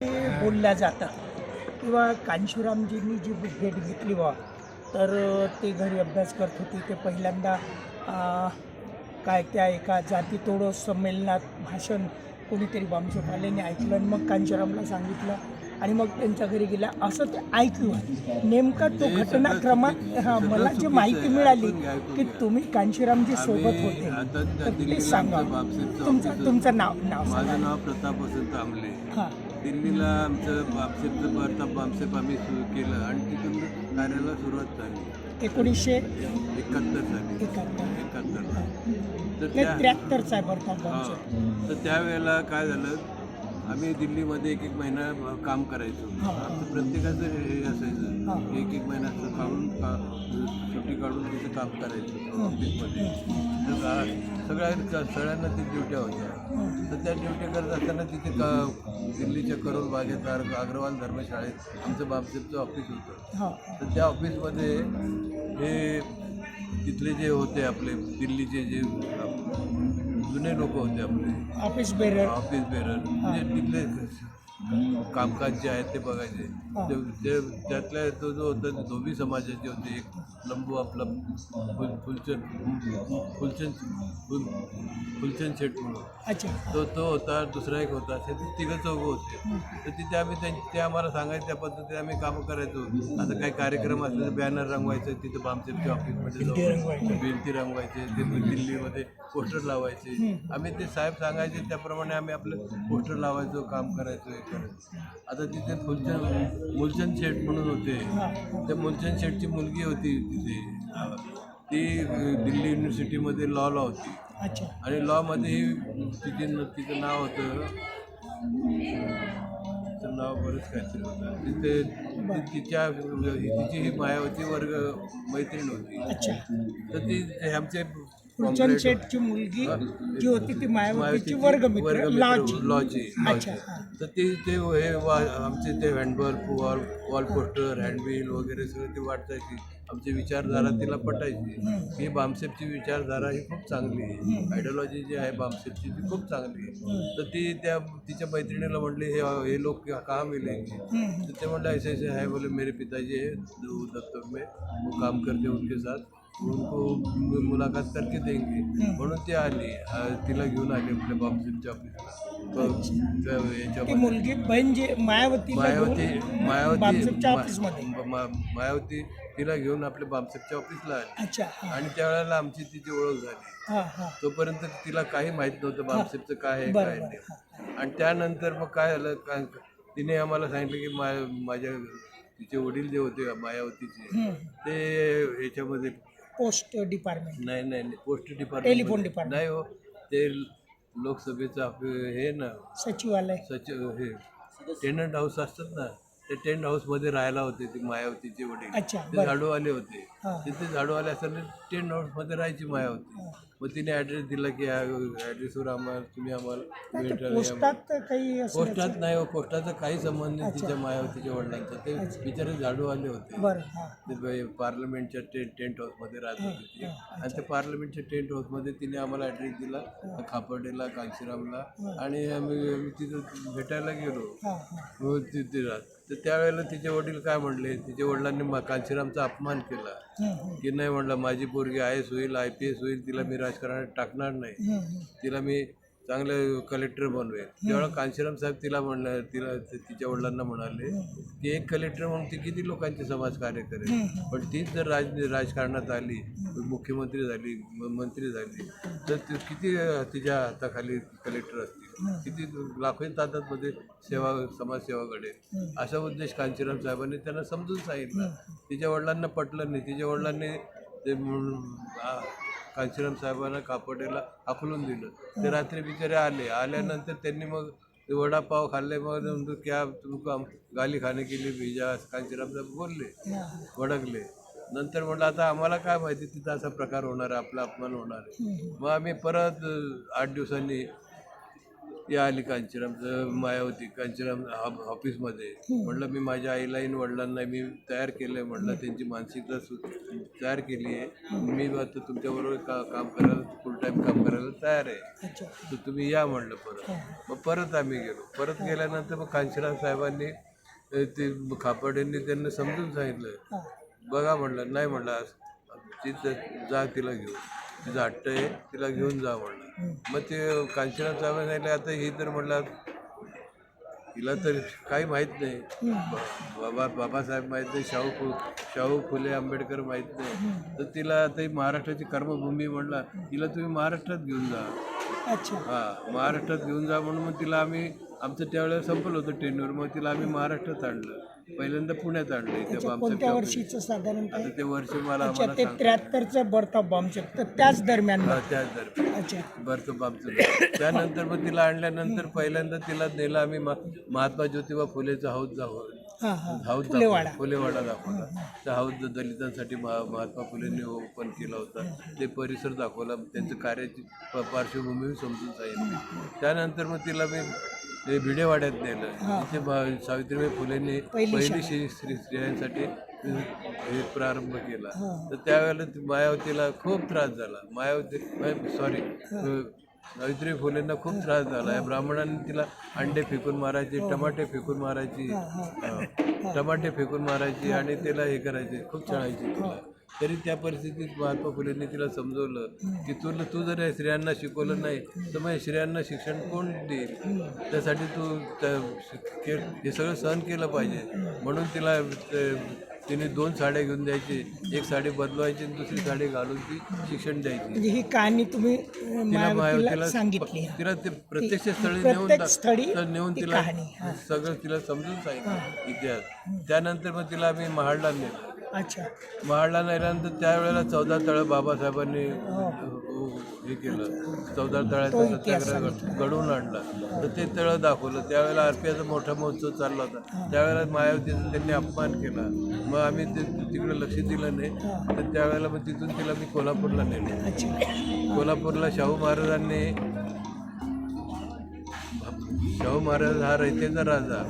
बोलल्या जातं किंवा कांशीरामजींनी जी भेट घेतली बा तर ते घरी अभ्यास करत होते. ते पहिल्यांदा काय त्या एका जाती तोडो संमेलनात भाषण कोणीतरी बामशेपालेने ऐकलं आणि मग कांशीरामला सांगितलं आणि मग त्यांच्या घरी गेल्या असं ते ऐकलं. नेमका तो घटनाक्रमात हां मला जी माहिती मिळाली की तुम्ही कांशीरामजी सोबत होते. तर ते सांगा. तुमचं तुमचं नाव नाव माझं नाव प्रताप वसंत आमले. हां. दिल्लीला आमचं बापसेपचं प्रताप बापसेप आम्ही सुरू केलं आणि तिथून कार्याला सुरुवात झाली. एकोणीसशे एकाहत्तर साली. एकाहत्तर. तर त्र्याहत्तरचा. तर त्यावेळेला काय झालं? आम्ही दिल्लीमध्ये एक एक महिना काम करायचो. आमचं प्रत्येकाचं हे. असायचं. एक एक महिन्याचं काढून का सुट्टी काढून तिथं काम करायचं ऑफिसमध्ये तर सगळ्या सगळ्यांना ती ड्युट्या होत्या. तर त्या ड्युट्या करत असताना तिथे का दिल्लीच्या करोल बागेत अग्रवाल धर्मशाळेत आमचं बापसेपचं ऑफिस होतं. तर त्या ऑफिसमध्ये हे तिथले जे होते आपले दिल्लीचे जे जुने लोक होते आपले. ऑफिस बेरर ऑफिस बेरर म्हणजे तिथले कामकाज जे आहेत ते बघायचे. ते- ते त्यातल्या तो जो होता धोबी समाजाचे होते. एक लंबू आपला फुल फुलचंद फुलचंद फुल फुलचंद शेठ म्हणून. तो तो होता दुसरा एक होता. असे ते तिघं चौघं होते. तर तिथे आम्ही त्यां ते आम्हाला सांगायचं त्या पद्धतीने आम्ही कामं करायचो. आता काही कार्यक्रम असले तर बॅनर रंगवायचं तिथं बामसेपच्या ऑफिसमध्ये भिंती रंगवायचे. ते दिल्लीमध्ये पोस्टर लावायचे. आम्ही ते साहेब सांगायचे त्याप्रमाणे आम्ही आपलं पोस्टर लावायचो काम करायचो. करायचो आता तिथे फुलचंद मुलचंद शेठ म्हणून होते. त्या मुलचंद शेठची मुलगी होती तिथे. ती दिल्ली युनिव्हर्सिटीमध्ये लॉला होती. अच्छा. आणि लॉमध्ये तिचे तिचं नाव होतं. तिचं नाव बरंच काहीतरी होतं. तिथे तिच्या तिची ही मायावती वर्ग मैत्रीण होती. अच्छा. तर ती आमचे फुलचंद शेठची मुलगी जी होती ती मायावतीची वर्गमित्र लॉची लॉची अच्छा तर ते ते हे वा आमचे ते handbill wall wall poster handbill वगैरे सगळं ते वाटायची आमची विचारधारा तिला पटायची. ही बामसेपची विचारधारा ही खूप चांगली आहे. आयडिओलॉजी जी आहे बामसेपची ती खूप चांगली आहे. तर ती त्या तिच्या मैत्रिणीला म्हणली हे हे लोक कहाँ मिलेंगे तर ते म्हणले ऐसे ऐसे है बोले मेरे पिताजी है जो दफ्तर में वो काम करते उनके साथ. उनको मुलाकात करके देंगे। म्हणून ती आली तिला घेऊन आली आपल्या बामसेपच्या ऑफिसला. याच्यामध्ये मुलगी बहीण जी मायावती मायावती मायावती मायावती तिला घेऊन आपल्या बामसेपच्या ऑफिसला आली. अच्छा आणि त्यावेळेला आमची तिची ओळख झाली. तोपर्यंत तिला काही माहीत नव्हतं बामसेपचं काय आहे काय नाही. आणि त्यानंतर मग काय झालं तिने आम्हाला सांगितलं की माझ्या तिचे वडील जे होते मायावतीचे. ते ह्याच्यामध्ये पोस्ट डिपार्टमेंट. नाही नाही नाही, पोस्ट डिपार्टमेंट टेलिफोन डिपार्टमेंट. नाही हो ते लोकसभेचं आपलं हे ना सचिवालय. सचिव हे टेनंट हाऊस असतात ना ते टेंट हाऊसमध्ये राहायला होते ते मायावतीचे वडील. अच्छा ते बरं. झाडू आले होते. हां. तिथे झाडू आले असताना टेंट हाऊसमध्ये राहायची मायावती. मग तिने ॲड्रेस दिला की ह्या ॲड्रेसवर आम्हाला तुम्ही आम्हाला भेटायला या. पोस्टात काही असं पोस्टात नाही हो पोस्टाचा काही संबंध नाही तिच्या मायावतीच्या वडिलांचा. ते बिचारे झाडू आले होते. बरं हां. ते ब- पार्लमेंटच्या टे टेंट हाऊसमध्ये राहत होते ती. आणि त्या पार्लमेंटच्या टेंट हाऊसमध्ये तिने आम्हाला ॲड्रेस दिला खापर्डेला कांशीरामला. आणि आम्ही आम्ही तिथं भेटायला गेलो. हां हां. हो तिथे राहत. तर त्यावेळेला तिचे वडील काय म्हणले? तिच्या वडिलांनी मा- कांशीरामचा अपमान केला. हं, हं, की नाही म्हणलं माझी पोरगी आय एस होईल आय पी एस होईल तिला मी राजकारणात टाकणार नाही. तिला मी चांगलं कलेक्टर बनवेल त्यावेळेला कांशीराम साहेब तिला म्हणलं तिला तिच्या वडिलांना म्हणाले की एक कलेक्टर म्हणून ती किती लोकांचे समाजकार्य करेल? पण तीच जर राज राजकारणात आली मुख्यमंत्री झाली मंत्री झाली तर ती किती तिच्या हाताखाली कलेक्टर असतील? किती लाखोच्या तादांमध्ये सेवा समाजसेवा घडेल? असा उद्देश कांशीराम साहेबांनी त्यांना समजून सांगितलं. तिच्या वडिलांना पटलं नाही. तिच्या वडिलांनी ते कांशीराम साहेबांना कापडेला हाकलून दिलं. ते रात्री बिचारे आले. आल्यानंतर त्यांनी मग वडापाव खाल्ले. मग नंतर क्या तुमको गाली खाने के लिए भेजा? कांशीराम साहेब बोलले. भडकले नंतर म्हटलं आता आम्हाला काय माहिती? तिथं असा प्रकार होणार आहे. आपला अपमान होणार आहे. मग आम्ही परत आठ दिवसांनी या आली कांचीरामचं मायावती कांचीराम ऑफ- ऑफिसमध्ये म्हटलं मी माझ्या आईला आणि वडिलांना मी तयार केलं आहे म्हटलं त्यांची मानसिकता सु तयार केली आहे. मी आता तुमच्याबरोबर का काम करायला फुल टाईम काम करायला तयार आहे. तर तुम्ही या म्हणलं परत. मग परत आम्ही गेलो. परत गेल्यानंतर मग कांचीराम साहेबांनी ते खापर्डेंनी त्यांना समजून सांगितलं. हां. बघा म्हणलं नाही तिथं जा तिला घेऊन. तिचं हट्ट आहे तिला घेऊन जा म्हणलं. मग ते कांचीराम साहेब सांगितलं आता ही तर म्हणलं तिला तर काही माहीत नाही. बाबा बाबासाहेब माहीत नाही शाहू फु शाहू फुले आंबेडकर माहीत नाही. तर तिला आता ही महाराष्ट्राची कर्मभूमी म्हणला तिला तुम्ही महाराष्ट्रात घेऊन जा. अच्छा. हा महाराष्ट्रात घेऊन जा म्हणून मग तिला आम्ही आमचं त्यावेळेला संपलं होतं टेनवर मग तिला आम्ही महाराष्ट्रात आणलं. पहिल्यांदा पुण्यात आणलं इथे अच्छा कोणत्या वर्षीचं साधारण आता ते वर्ष मला अच्छा आम्हाला ते त्र्याहत्तरचं बर्थ ऑफ बॉम्बचे तर त्याच दरम्यान हा, त्याच दरम्यान. अच्छा. बरं आमचं त्यानंतर मग तिला आणल्यानंतर पहिल्यांदा तिला नेलं आम्ही मा- महात्मा ज्योतिबा फुलेचा हौद हां हां. हौद फुलेवाडा. दाखव- फुलेवाडा दाखवला. त्या हौद दलितांसाठी महा महात्मा फुलेंनी ओपन केला होता. ते परिसर दाखवला. त्यांचं कार्याची प- पार्श्वभूमी समजून सांगितली. त्यानंतर मग तिला मी ते भिडेवाड्यात नेलं तिथे सावित्रीबाई फुलेंनी पहिली श्री श्री स्त्रियांसाठी हे प्रारंभ केला. तर त्यावेळेला ती मायावतीला खूप त्रास झाला. मायावती सॉरी सावित्री फुलेंना खूप त्रास झाला. या ब्राह्मणांनी तिला अंडे फेकून मारायचे टमाटे फेकून मारायची. हा. टमाटे फेकून मारायची आणि तिला हे करायचे. खूप छळायची तिला. तरी त्या परिस्थितीत महात्मा फुलेंनी तिला समजवलं की तुला तू जर या स्त्रियांना शिकवलं नाही तर मग स्त्रियांना शिक्षण कोण देईल? त्यासाठी तू हे सगळं सहन केलं पाहिजे. म्हणून तिला तिने दोन साड्या घेऊन द्यायची. एक साडी बदलवायची आणि दुसरी साडी घालून ती शिक्षण द्यायची. म्हणजे ही कहाणी तुम्ही तिला सांगितली. ते प्रत्यक्ष स्थळी नेऊन नेऊन तिला. सगळं तिला समजून सांगितलं. इतिहास. त्यानंतर मग तिला आम्ही महाडला नेलं. अच्छा. महाडला नेल्यानंतर त्यावेळेला चौदा तळं बाबासाहेबांनी हे. केलं. चौदा तळ्याचा सत्याग्रह घडवून आणला. तर ते तळं दाखवलं. त्यावेळेला आरपीआयचा मोठा महोत्सव चालला होता. त्यावेळेला मायावतीचा त्यांनी अपमान केला. मग आम्ही ते तिकडे लक्ष दिलं नाही. तर त्यावेळेला मग तिथून तिला मी कोल्हापूरला नेलं. कोल्हापूरला शाहू महाराजांनी शाहू महाराज हा रयतेचा राजा.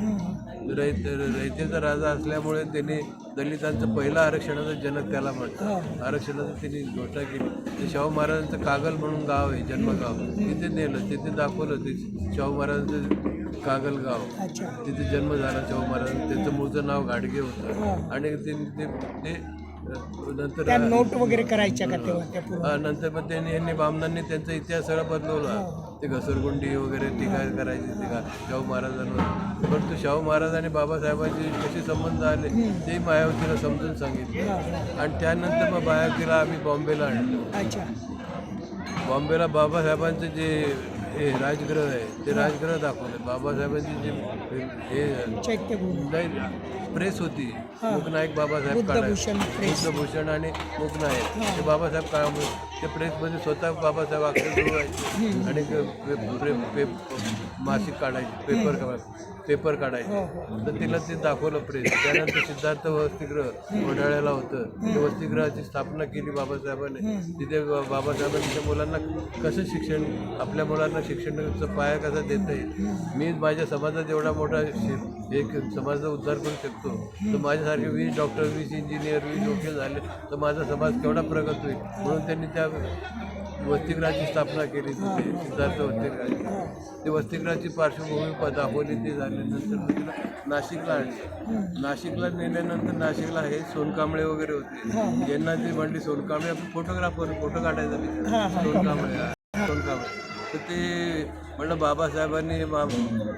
रयत रयतेचा राजा असल्यामुळे त्यांनी दलितांचं पहिलं आरक्षणाचा जनक त्याला म्हणतात. आरक्षणाचं त्यांनी घोषणा केली. ते शाहू महाराजांचं कागल म्हणून गाव आहे जन्मगाव. तिथे नेलं तिथे दाखवलं ते शाहू महाराजांचं कागल गाव. तिथे जन्म झाला शाहू महाराज. त्यांचं मूळचं नाव गाडगे होतं. आणि ते ते- नंतर नोट वगैरे करायच्या का तेव्हा नंतर मग त्यांनी यांनी बामणांनी त्यांचा इतिहास सगळा बदलवला. ते घसरगुंडी वगैरे टीका करायची टीका शाहू महाराजांवर. परंतु शाहू महाराज आणि बाबासाहेबांचे कसे संबंध आले ते मायावतीला समजून सांगितले. आणि त्यानंतर मग मायावतीला आम्ही बॉम्बेला आणलं. बॉम्बेला बाबासाहेबांचं जे हे राजगृह आहे. ते राजगृह दाखवलं बाबासाहेबांची जे हे नाही प्रेस होती. मूकनायक बाबासाहेब बुद्धभूषण प्रेस. बुद्धभूषण आणि मूकनायक ते बाबासाहेब काळामुळे ते प्रेसमध्ये स्वतः बाबासाहेब अक्षर व्हायचे आणि पे- पे- पे- मासिक काढायचे पेपर काढायचे पेपर काढायचे. तर तिला ते दाखवलं प्रेस त्यानंतर सिद्धार्थ वसतिगृह वडाळ्याला होतं. ते वसतिगृहाची स्थापना केली बाबासाहेबांनी. तिथे बा- बाबासाहेबांनी त्या मुलांना कसं शिक्षण आपल्या मुलांना शिक्षणाचा पाया कसा देता येईल? मी माझ्या समाजात एवढा मोठा एक समाजाचा उद्धार करू शकतो. तर माझ्यासारखे वीस डॉक्टर वीस इंजिनियर वीस वकील झाले तर माझा समाज केवढा प्रगत होईल? म्हणून त्यांनी त्या वसतिगृहाची स्थापना केली. तिथे सिद्धार्थ वसतिगृहाची. ते वसतिगृहाची पार्श्वभूमी दाखवली ती झाल्यानंतर मग तिला नाशिकला आणलं. नाशिकला नेल्यानंतर नाशिकला हे सोनकांबळे वगैरे होते. यांना ते म्हणले सोनकांबळे आपण फोटोग्राफर फोटो काढायचा सोनकांबळे सोनकांबळे. तर ते म्हणलं बाबासाहेबांनी मा-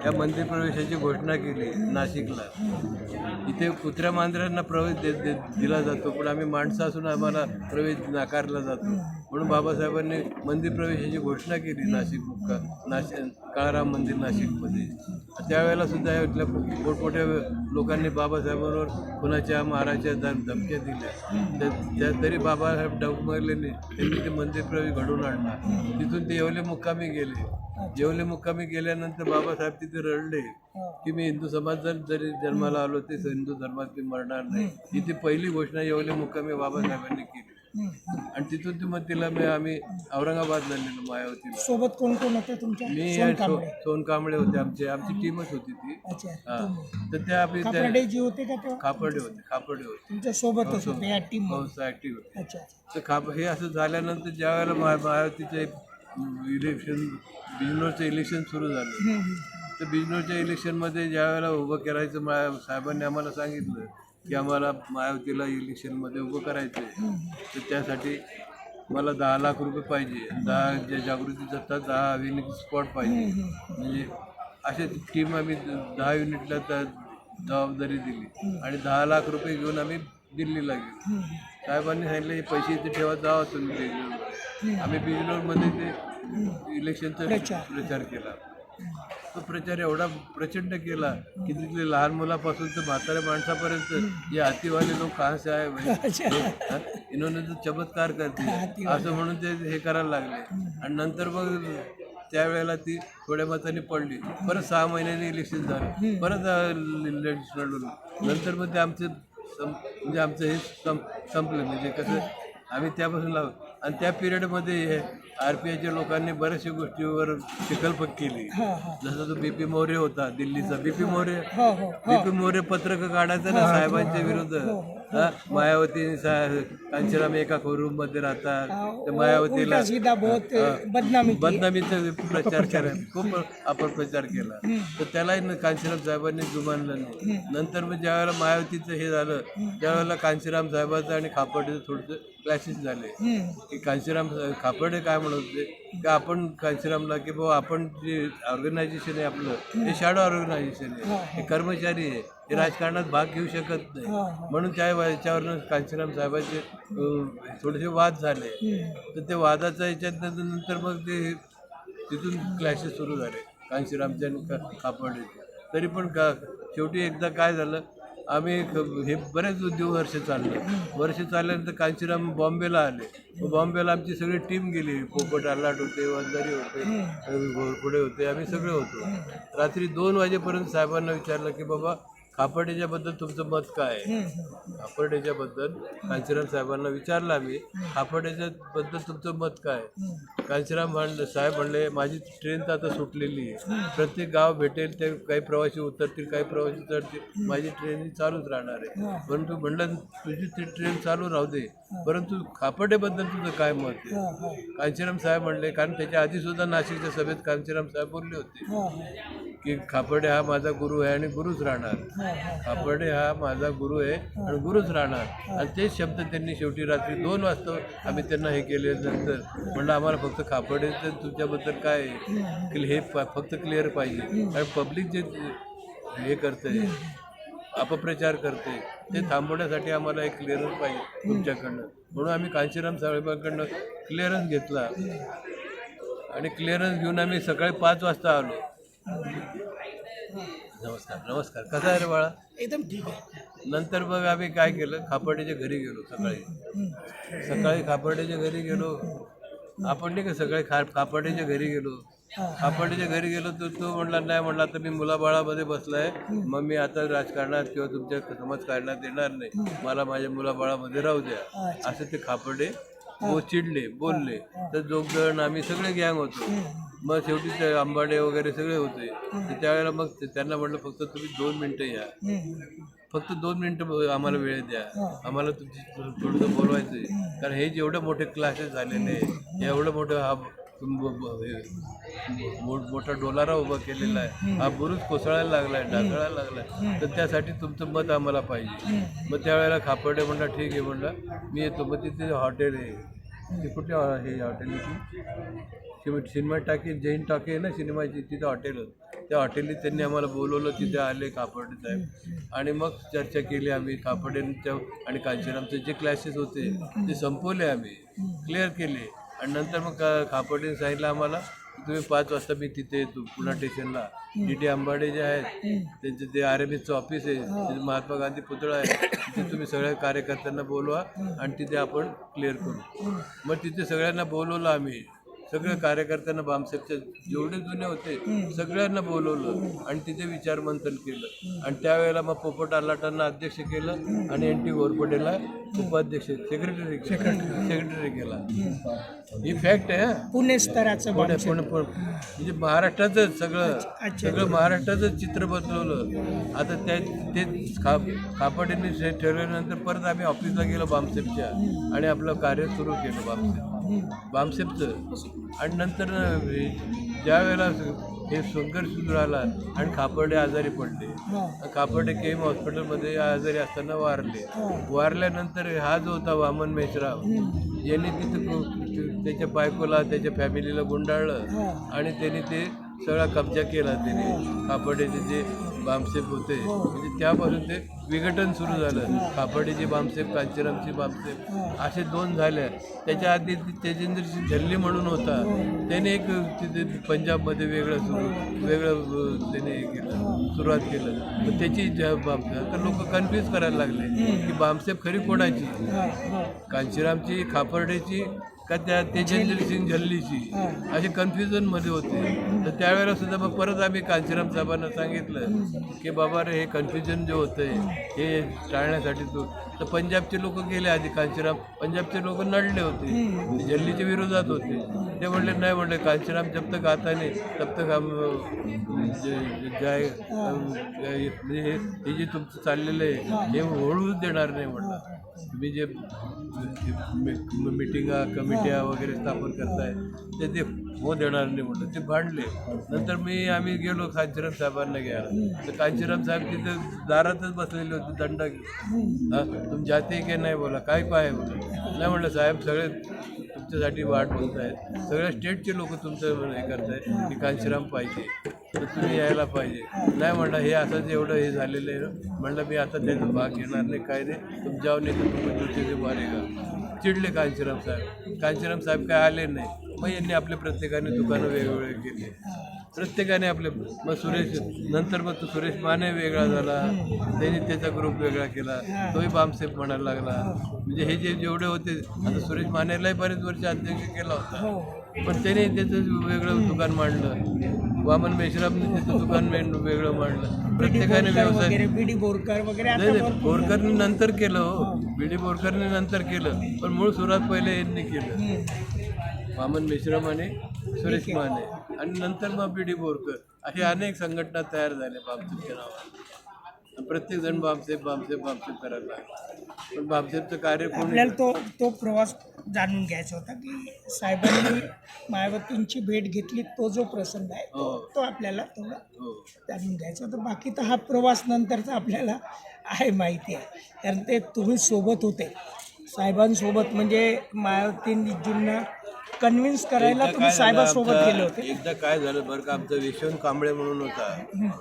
या मंदिर प्रवेशाची घोषणा केली नाशिकला. इथे कुत्र्या मांजरांना प्रवेश दे, दिला जातो पण आम्ही माणसं असून आम्हाला प्रवेश नाकारला जातो. म्हणून बाबासाहेबांनी मंदिर प्रवेशाची घोषणा केली नाशिक का- नाशिक काळाराम मंदिर नाशिकमध्ये. त्यावेळेला सुद्धा इथल्या मोठमोठ्या लोकांनी बाबासाहेबांवर कुणाच्या महाराजच्या धम- धमक्या दिल्या. त्या- त्या तरी बाबासाहेब डगमगलेने त्यांनी ते मंदिर प्रवेश घडवून आणला. तिथून ते येवले मुक्कामी गेले. येवले मुक्कामी गेल्यानंतर बाबासाहेब तिथे रडले की मी हिंदू समाज जर जरी जन्माला आलो ते हिंदू धर्मात मी मरणार नाही. ही ती पहिली घोषणा येवले मुक्कामी बाबासाहेबांनी केली. आणि तिथून ती मग तिला मी आम्ही औरंगाबादला नेलो मायावतीला. सोबत कोण कोण होते तुमच्या? मी सोन कांबळे. सोन कांबळे होते आमचे आमची टीमच होती ती. अच्छा हा. तर त्या आम्ही त्या जी होते का तेव्हा? खापर्डे होते खापर्डे होते. तुमच्या सोबतच होते या टीम बहुत ऍक्टिव्ह होते अच्छा अच्छा. तर खाप हे असं झाल्यानंतर ज्या वेळेला मा मायावतीचे इलेक्शन बिजनोरचं इलेक्शन सुरू झालं. हम्म, हम्म. तर बिजनोरच्या इलेक्शनमध्ये ज्या वेळेला उभं करायचं मा साहेबांनी आम्हाला सांगितलं की आम्हाला मायावतीला इलेक्शनमध्ये उभं करायचं आहे तर त्यासाठी मला दहा लाख रुपये पाहिजे. दहा जे जागृती जत्ता दहा युनिट स्पॉट पाहिजे. म्हणजे असे टीम आम्ही दहा युनिटला त्या जबाबदारी दिली. आणि दहा लाख रुपये घेऊन आम्ही दिल्लीला गेलो. साहेबांनी सांगितलं हे पैसे इथे ठेवा जावा तुम्ही बेंगलोरमध्ये. आम्ही बेंगलोरमध्ये ते इलेक्शनचा. प्रचार केला. तो प्रचार एवढा प्रचंड केला की तिथले लहान मुलापासून तर म्हाताऱ्या माणसापर्यंत ये हातीवाले लोक कहाँ से आए भाई अच्छा हा? इन्होंने तो चमत्कार करते असं म्हणून ते हे करायला लागले. आणि नंतर मग त्यावेळेला ती थोड्या मतांनी पडली. परत सहा महिन्यांनी इलेक्शन झालं. परत नंतर मग ते आमचे म्हणजे आमचं हे संपलं. म्हणजे कसं आम्ही त्यापासून लाव आणि त्या पिरियडमध्ये आर पी आयच्या लोकांनी बऱ्याचशा गोष्टीवर चिखलफक केली. हा हा. जसा तो बी पी मोरे होता दिल्लीचा. बी पी मोरे हो हो बीपी मोरे पत्रक काढायचं ना साहेबांच्या विरुद्ध. हा, मायावती कांचीराम एका रूममध्ये राहतात तर मायावतीला. बदनामीचा प्रचार केला. खूप आपण प्रचार केला. तर त्यालाही कांचीराम साहेबांनी जुमानलं नाही. नंतर मग ज्या वेळेला मायावतीचं हे झालं त्यावेळेला कांचीराम साहेबाचं आणि खापर्डेचं थोडंसं क्लॅशेस झाले. की कांचीराम खापर्डे काय म्हणत होते? की आपण कांचीरामला की बाबा आपण जे ऑर्गनायझेशन आहे आपलं हे शॅडो ऑर्गनायझेशन आहे. हे कर्मचारी आहे. हे राजकारणात भाग घेऊ शकत नाही. म्हणून त्या याच्यावरनं कांचीराम साहेबांचे थोडेसे वाद झाले. तर ते वादाच्या याच्यात नंतर मग ते तिथून क्लॅशेस सुरू झाले. कांशीरामचे आणि का- कापडेचे तरी पण का शेवटी एकदा काय झालं? आम्ही हे बरेच उद्योग वर्ष चाललं. वर्ष चालल्यानंतर कांशीराम बॉम्बेला आले. बॉम्बेला आमची सगळी टीम गेली. पोपट अल्लाट होते वंजारी होते घोरपुडे होते आम्ही सगळे होतो. रात्री दोन वाजेपर्यंत साहेबांना विचारलं की बाबा खापर्डेच्याबद्दल तुमचं मत काय आहे? खापर्डेच्या बद्दल कांचीराम साहेबांना विचारलं आम्ही. खापर्डेच्या बद्दल तुमचं मत काय आहे? कांचीराम म्हणले साहेब म्हणले माझी ट्रेन तर आता सुटलेली आहे. प्रत्येक गाव भेटेल ते काही प्रवासी उतरतील काही प्रवासी चढतील माझी ट्रेन ही चालूच राहणार आहे. परंतु म्हणलं तुझी ती ट्रेन चालू राहू दे. परंतु खापर्डेबद्दल तुझं काय मत आहे. कांचीराम साहेब म्हणले कारण त्याच्या आधी सुद्धा नाशिकच्या सभेत कांचीराम साहेब बोलले होते. की खापर्डे हा माझा गुरु आहे आणि गुरुच राहणार. खापर्डे हा. माझा गुरु आहे आणि गुरुच राहणार. आणि तेच शब्द त्यांनी शेवटी रात्री दोन वाजता आम्ही त्यांना हे केले नंतर. म्हणलं आम्हाला फक्त खापर्डे तुमच्याबद्दल काय आहे? की हे फक्त क्लिअर पाहिजे. कारण पब्लिक जे हे करते अपप्रचार करते ते थांबवण्यासाठी आम्हाला एक क्लिअरन्स पाहिजे तुमच्याकडनं. म्हणून आम्ही कांशीराम साहेबांकडनं क्लिअरन्स घेतला. आणि क्लिअरन्स घेऊन आम्ही सकाळी पाच वाजता आलो. नमस्कार नमस्कार. कसा आहे रे बाळा? एकदम ठीक आहे. नंतर मग आम्ही काय केलं? खापर्डेच्या घरी गेलो सकाळी. सकाळी खापर्डेच्या घरी गेलो. आपण नाही का सकाळी खा खापर्डेच्या घरी गेलो. खापर्डेच्या घरी गेलो तर तो म्हणला नाही म्हणला तर मी मुलाबाळामध्ये बसलाय. मग मी आता राजकारणात किंवा तुमच्या समाजकारणात येणार नाही. मला माझ्या मुलाबाळामध्ये राहू द्या. असे ते खापर्डे वो चिडले बोलले. तर जोगदण आम्ही सगळे गँग होतो. मग शेवटी ते आंबाडे वगैरे सगळे होते. तर त्यावेळेला मग ते- त्यांना म्हटलं फक्त तुम्ही दोन मिनिटं या. फक्त दोन मिनिटं आम्हाला वेळ द्या. आम्हाला तुमची थोडंसं बोलवायचं आहे कारण हे जेवढे मोठे क्लासेस झालेले आहे एवढं मोठं हा ब- ब- हे मो- मोठा डोलारा उभा केलेला आहे. हा बुरुज कोसळायला लागलाय ढासळायला लागलाय. तर त्यासाठी तुमचं मत आम्हाला पाहिजे. मग त्यावेळेला खापर्डे म्हणला ठीक आहे म्हणला मी येतो. मग तिथे हॉटेल आहे. ते कुठे हे हॉटेल आहे सिनेमा टाकी जैन टाकी आहे ना सिनेमाची तिथे हॉटेल होतं. त्या हॉटेलनी त्यांनी आम्हाला बोलवलं तिथे आले कापडे साहेब. आणि मग चर्चा केली आम्ही. कापडेंच्या आणि कांचीरामचे जे क्लासेस होते ते संपवले आम्ही. क्लिअर केले. आणि नंतर मग का खापर्डेने सांगितलं आम्हाला तुम्ही पाच वाजता मी तिथे येतो पुणा स्टेशनला डी टी आंबाडे जे आहेत त्यांचे ते आर एम एसचं ऑफिस आहे. तिथे महात्मा गांधी पुतळा आहे. तिथे तुम्ही सगळ्या कार्यकर्त्यांना बोलवा आणि तिथे आपण क्लिअर करू. मग तिथे सगळ्यांना बोलवलं आम्ही. सगळ्या कार्यकर्त्यांना बामसेबच्या जेवढे जुने होते सगळ्यांना बोलवलं आणि तिथे विचार मंथन केलं आणि त्यावेळेला मग पोपट आलाटांना अध्यक्ष केलं आणि एन टी घोरपडेला उपाध्यक्ष सेक्रेटरी सेक्रेटरी केला ही फॅक्ट आहे हा. पुणे स्तराचं पुणे बामसेब. पुणे पुणे म्हणजे महाराष्ट्राचं सगळं. सगळं महाराष्ट्राचं चित्र बदलवलं आता त्या ते खापाटीने ठरवल्यानंतर परत आम्ही ऑफिसला गेलो बामसेपच्या आणि आपलं कार्य सुरू केलं बामसेप बामसेपचं. आणि नंतर ज्या वेळेला हे संघर्ष सुरू आला आणि खापर्डे आजारी पडले. हा. खापर्डे के एम हॉस्पिटलमध्ये आजारी असताना वारले. वारल्यानंतर हा जो होता वामन मेश्राव यांनी तिथं त्याच्या बायकोला त्याच्या फॅमिलीला गुंडाळलं आणि त्यांनी ते सगळा कब्जा केला त्याने. कापडेचे जे बामसेप होते. म्हणजे त्यापासून ते विघटन सुरू झालं. कापडेचे बामसेप कांचीरामचे बामसेप असे दोन झाले. त्याच्या आधी ते तेजेंद्र सिंग झल्ली म्हणून होता. त्याने एक तिथे पंजाबमध्ये वेगळं सुरू वेगळं त्याने केलं सुरुवात केलं. मग त्याची बामसेप. तर लोक कन्फ्यूज करायला लागले की बामसेप खरी कोणाची. कांचीरामची खापर्डेची का त्या तेजेंद्र सिंग झल्लीची. असे कन्फ्युजनमध्ये होते. तर त्यावेळेला सुद्धा मग परत आम्ही कांचीराम साहेबांना सांगितलं की बाबा रे हे कन्फ्युजन जे होतंय हे टाळण्यासाठी तू तर पंजाबचे लोक गेले आधी कांचीराम पंजाबचे लोक नडले होते जल्लीच्या विरोधात होते ते म्हणले नाही म्हणले कांचीराम जब तक आता नाही तब तक हम जाय हे जे तुमचं चाललेलं आहे हे होळूच देणार नाही म्हणलं तुम्ही जे मिटिंगा कमिट्या वगैरे स्थापन करताय ते ते हो देणार नाही म्हटलं ते भांडले. नंतर मी आम्ही गेलो कांचीराम साहेबांना घ्यायला. तर कांचीराम साहेब तिथे दारातच बसलेले होते दंडा घेऊन. जाते की नाही? बोला. काय पाय? बोला. नाही म्हटलं साहेब सगळे तुमच्यासाठी वाट बोलत आहेत सगळ्या स्टेटचे लोक तुमचं हे करतायत की कांचीराम पाहिजे. तर तुम्ही यायला पाहिजे. नाही म्हटलं हे असंच एवढं हे झालेलं आहे म्हणलं मी आता त्याचा भाग घेणार नाही काय नाही. तुमच्यावर नाही तर तुम्ही तुमचे मारेगा चिडले कांचीराम साहेब. कांचीराम साहेब काय आले नाही. मग यांनी आपले प्रत्येकाने दुकानं वेगवेगळे केले. प्रत्येकाने आपले मग सुरेश नंतर मग तो सुरेश माने वेगळा झाला. त्यांनी त्याचा ग्रुप वेगळा केला. तोही बामसेप म्हणायला लागला. म्हणजे हे जे जेवढे होते आता सुरेश मानेलाही बरेच वर्ष अध्यक्ष केला होता. पण त्याने त्याचं वेगळं दुकान मांडलं. वामन मेश्रामने त्याचं दुकान मेन वेगळं मांडलं. प्रत्येकाने व्यवसाय वगैरे बीडी बोरकर वगैरे नाही बोरकरने नंतर केलं हो. बी डी बोरकरने नंतर केलं. पण मूळ सुरुवात पहिले यांनी केलं. वामन मेश्राम आणि सुरेश माने आणि नंतर मग बी डी बोरकर असे अनेक संघटना तयार झाल्या बामसेबच्या नावाने. प्रत्येक जण बामसेब बामसेब बामसेब करायला लागला. पण बामसेबचं कार्य कोणी आपल्याला तो तो प्रवास जाणून घ्यायचा होता की साहेबांनी मायावतींची भेट घेतली तो जो प्रसंग आहे हो. तो आपल्याला थोडा हो. जाणून घ्यायचा होता. बाकी तर हा प्रवास नंतरचा आपल्याला आहे माहिती आहे. कारण ते तुम्ही सोबत होते. साहेबांसोबत म्हणजे मायावतींजींना कन्व्हिन्स करायला एकदा तुम्ही काय झालं साहेबांसोबत गेले होते. एकदा काय झालं बरं का आमचा यशवंत कांबळे म्हणून होता.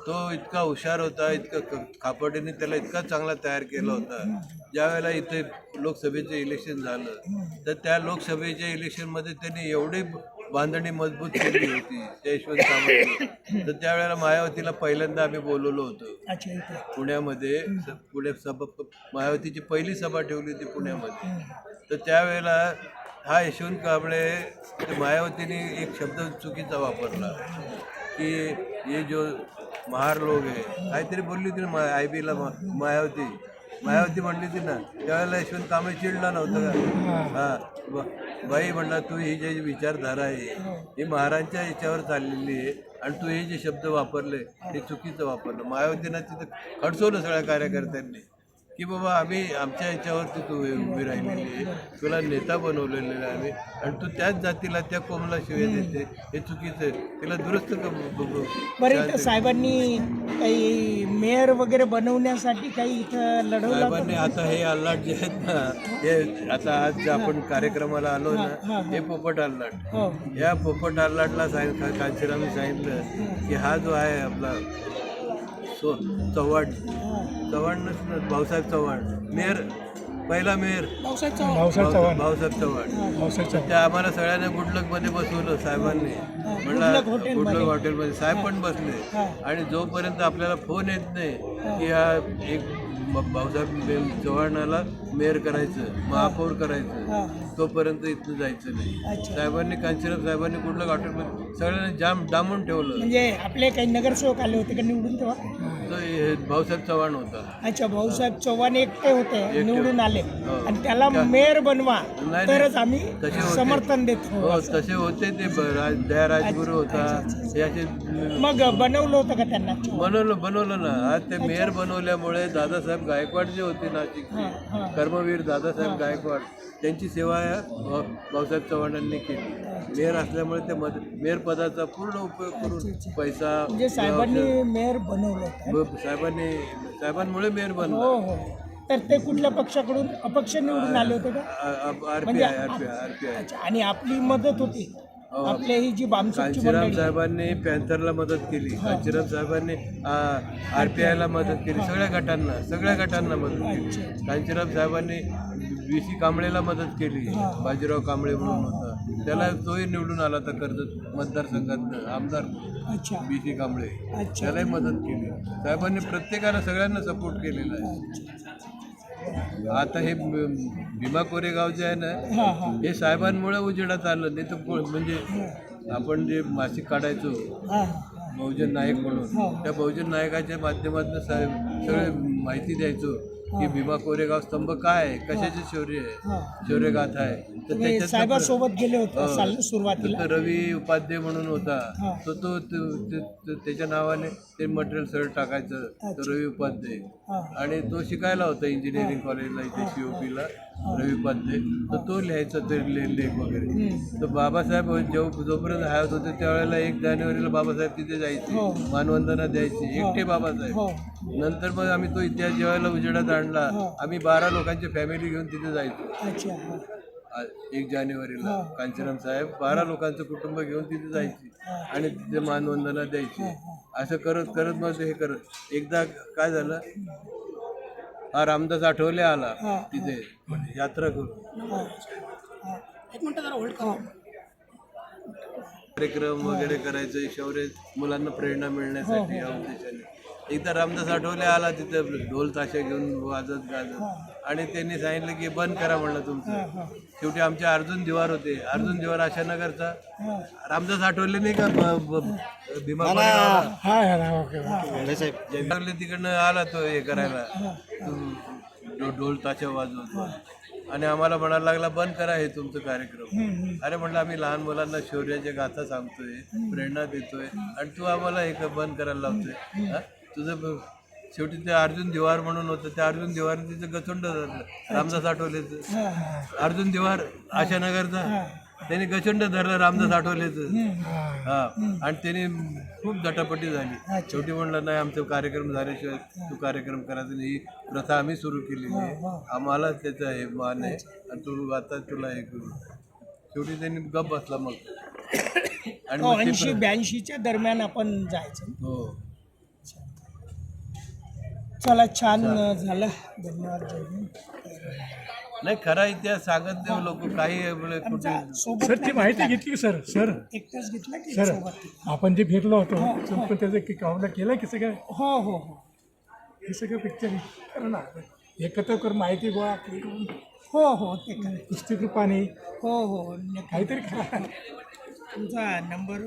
तो इतका हुशार होता इतका खापर्डेने त्याला इतका चांगला तयार केला होता. ज्या वेळेला इथे लोकसभेचं इलेक्शन झालं तर त्या लोकसभेच्या इलेक्शनमध्ये त्यांनी एवढी बांधणी मजबूत केली होती त्या यशवंत कांबळे. तर त्यावेळेला मायावतीला पहिल्यांदा आम्ही बोलवलं होतं. पुण्यामध्ये पुणे सभा मायावतीची पहिली सभा ठेवली होती पुण्यामध्ये. तर त्यावेळेला हा यशवंत कांबळे मायावतीने एक शब्द चुकीचा वापरला की हे जो महार लोक आहे काहीतरी बोलली होती ना आय बीला मायावती मायावती म्हणली होती ना त्यावेळेला यशवंत कांबळे चिडला नव्हता का? हा बाई म्हणला तू ही जी विचारधारा आहे ही महारांच्या याच्यावर चाललेली आहे आणि तू हे जे शब्द वापरले ते चुकीचं वापरलं. मायावतीनं तिथं खडसवलं सगळ्या कार्यकर्त्यांनी. की बाबा आम्ही आमच्या याच्यावरती तू उभी राहिलेली आहे. तुला नेता बनवलेला आहे आम्ही. आणि तू त्याच जातीला त्या कोमला शिवाय देते. हे चुकीचं आहे. तिला दुरुस्त क- ब- ब- बरं साहेबांनी काही मेयर वगैरे बनवण्यासाठी काही इथं लढवलं होतं? साहेबांनी आता हे अल्लाट जे आहेत ना हे आता आज आपण कार्यक्रमाला आलो ना हे पोपट अल्लाट हो. या पोपट अल्लाटला सांग कांचीरामने सांगितलं की हा जो आहे आपला सो चव्हाण. चव्हाण नसलं भाऊसाहेब चव्हाण. मेयर पहिला मेयर. चव्हाण. भाऊसाहेब चव्हाण. त्या आम्हाला सगळ्यांना गुडलकमध्ये बसवलं साहेबांनी. म्हणलं गुडलक हॉटेलमध्ये. साहेब पण बसले. आणि जोपर्यंत आपल्याला फोन येत नाही की हा एक भाऊसाहेब चव्हाणाला मेयर करायचं महापौर करायचं तोपर्यंत इथनं जायचं नाही. साहेबांनी कांचीराम साहेबांनी कुठलं गाठून सगळ्यांना जाम डांबून ठेवलं. म्हणजे आपले काही नगरसेवक आले होते का निवडून तेव्हा? भाऊसाहेब चव्हाण होता. अच्छा भाऊसाहेब चव्हाण एकटे होते निवडून आले. हो. आणि त्याला मेयर बनवा. तरच आम्ही. समर्थन देतो हो तसे होते ते. दया राजगुरू होता. हे असे मग बनवलं होतं का त्यांना? बनवलं बनवलं ना. आज ते मेयर बनवल्यामुळे दादासाहेब गायकवाड जे होते नाशिकचे हां कर्मवीर दादासाहेब गायकवाड त्यांची सेवा या भाऊसाहेब चव्हाणांनी केली. मेयर असल्यामुळे ते मद मेयर पदाचा पूर्ण उपयोग करून पैसा म्हणजे साहेबांनी मेयर बनवलं साहेबांनी साहेबांमुळे मेयर बनला हो हो. तर ते कुठल्या पक्षाकडून अपक्ष निवडून आले होते का? आरपीआय आरपीआय आरपीआय अच्छा आणि आपली मदत होती. हो. आपली ही जी बामसूची कांचीराम मंडळी साहेबांनी पॅन्थरला मदत केली कांचीराम साहेबांनी आरपीआयला मदत केली सगळ्या गटांना सगळ्या गटांना मदत केली. कांचीराम साहेबांनी बी सी कांबळेला मदत केली बाजीराव कांबळे म्हणून होता. त्याला तोही निवडून आला होता कर्जत मतदारसंघात आमदार अच्छा. B C Kamble. अच्छा. त्यालाही मदत केली. साहेबांनी प्रत्येकाला सगळ्यांना सपोर्ट केलेला आहे. आता हे भीमा कोरेगाव जे आहे ना हां हां. हे साहेबांमुळे उजेडात आलं नाही तर म्हणजे आपण जे मासिक काढायचो हां बहुजन नायक हो. म्हणून त्या बहुजन नायकाच्या माध्यमातून साहेब सगळे माहिती द्यायचो की भीमा कोरेगाव स्तंभ काय आहे कशाचे शौर्य आहे हां. शौर्यगाथा आहे. तर साहेबासोबत गेले होते हो. सुरुवातीला. रवी उपाध्ये म्हणून होता. हा. तो- तो- त्याच्या नावाने ते मटेरियल सगळं टाकायचं तो अच्छा. रवी उपाध्ये हां. आणि तो शिकायला होता इंजिनिअरिंग कॉलेजला इथे सीओपीला रवी उपाध्ये तर तो लिहायचा ते लेख वगैरे. तर बाबासाहेब जेव्हा जोपर्यंत हयात होते त्यावेळेला एक जानेवारीला बाबासाहेब तिथे जायचे. हो. मानवंदना द्यायचे. एकटे बाबासाहेब. हो. नंतर मग आम्ही तो इतिहास जेवायला उजेडात आणला. हो. आम्ही बारा लोकांची फॅमिली घेऊन तिथे जायचो. हां. एक जानेवारीला. हो. कांचीराम साहेब बारा लोकांचं कुटुंब घेऊन तिथे जायचे. आणि तिथे मानवंदना द्यायची. असं करत करत मग हे करत. एकदा काय झालं? हा रामदास आठवले आला हा. तिथे. यात्रा करून. हां हां. कार्यक्रम वगैरे करायचं शौर्य मुलांना प्रेरणा मिळण्यासाठी या उद्देशाने. एकदा रामदास आठवले आला तिथे ढोल ताशे घेऊन वाजत गाजत. आणि त्यांनी सांगितलं की बंद करा म्हणलं तुमचं. शेवटी आमचे अर्जुन दिवार होते. अर्जुन दिवार आशानगरचा हां. रामदास आठवले नाही का? ब- ब- भीमा कोरेगावला? ओके लागले तिकडनं आला तो हे करायला. ढोल ताशा वाजवत. आणि आम्हाला म्हणायला लागला बंद करा हे तुमचं कार्यक्रम. अरे म्हटलं आम्ही लहान मुलांना शौर्याच्या गाथा सांगतोय प्रेरणा देतोय. आणि तू आम्हाला हे बंद करायला लावतोय. हा? तुझं शेवटी ते अर्जुन दिवार म्हणून होतं. त्या अर्जुन दिवारने तिचं गचुंड धरलं. रामदास आठवलेचं. हां हां अर्जुन दिवार आशानगरचा. त्याने गचुंड धरलं रामदास आठवलेचं. हा. आणि त्याने खूप झटापटी झाली. शेवटी म्हणलं नाही आमचा कार्यक्रम झाल्याशिवाय तू कार्यक्रम करायचा नाही. ही प्रथा आम्ही सुरू केलेली आहे. आम्हाला त्याचा हे मान आहे. आणि तू आता तुला हे करू. शेवटी त्यांनी गप बसला मग. आणि ब्याऐंशीच्या दरम्यान आपण जायचं. हो. चला छान झालं. धन्यवाद जय हिंद. नाही खरा इतिहास सांगत देऊ लोक. काही कुठे सोबत सर ती माहिती घेतली की सर सर. एकटाच घेतला की सर सोबत? आपण जे फिरलो होतो सर, पण त्याचं की काउंटर केलं की सगळं? हो हो हो. हे सगळं पिक्चर कर ना. एकत्र कर माहिती गोळा करून. हो हो ते करेल पुस्तक रूपाने हो हो नक्की. काहीतरी करा तुमचा नंबर